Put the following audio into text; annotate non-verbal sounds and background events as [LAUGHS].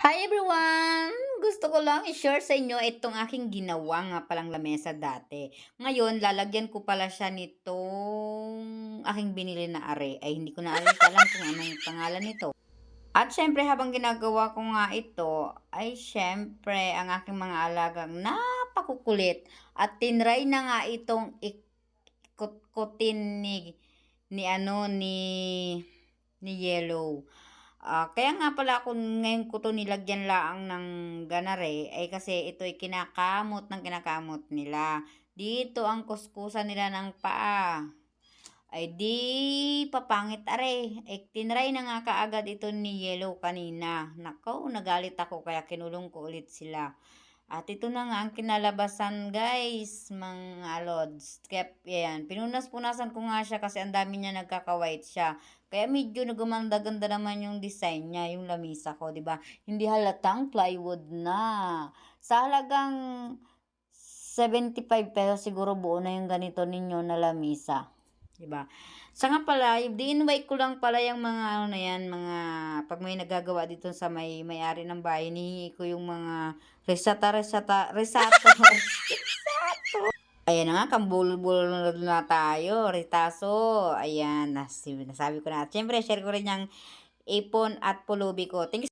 Hi everyone! Gusto ko lang i-share sa inyo itong aking ginawa nga palang lamesa dati. Ngayon, lalagyan ko pala siya nitong aking binili na are. Ay, hindi ko na alam alam kung anong pangalan nito. At syempre, habang ginagawa ko nga ito, ay syempre, ang aking mga alagang napakukulit. At tinry na nga itong ikot-kutin ni, ni ano, ni, ni Yellow. Ah, kaya nga pala ako ngayon ko to nilagyan laang ng ganare ay kasi ito'y kinakamot ng kinakamot nila. Dito ang kuskusan nila ng paa. Ay di papangit are. Eh, tinry na nga kaagad ito ni Yellow kanina. Nako, nagalit ako kaya kinulong ko ulit sila. At ito na nga ang kinalabasan guys, mga lods. Kaya yan, pinunas-punasan ko nga siya kasi ang dami niya nagkaka-white siya. Kaya medyo nagumanda-ganda naman yung design niya, yung lamisa ko, 'di ba? Hindi halatang plywood na. Sa halagang 75 pesos siguro buo na yung ganito ninyo na lamisa. 'Di ba? Sa nga pala, di-invite ko lang pala yung mga ano na yan, mga pag may nagagawa dito sa may may-ari ng bahay, nihingi ko yung mga resata, resata, resato. [LAUGHS] Ayan na nga, kambulbul na tayo, ritaso. Ayan, nas- nasabi ko na. At syempre, share ko rin yung ipon at pulubi ko. Thank you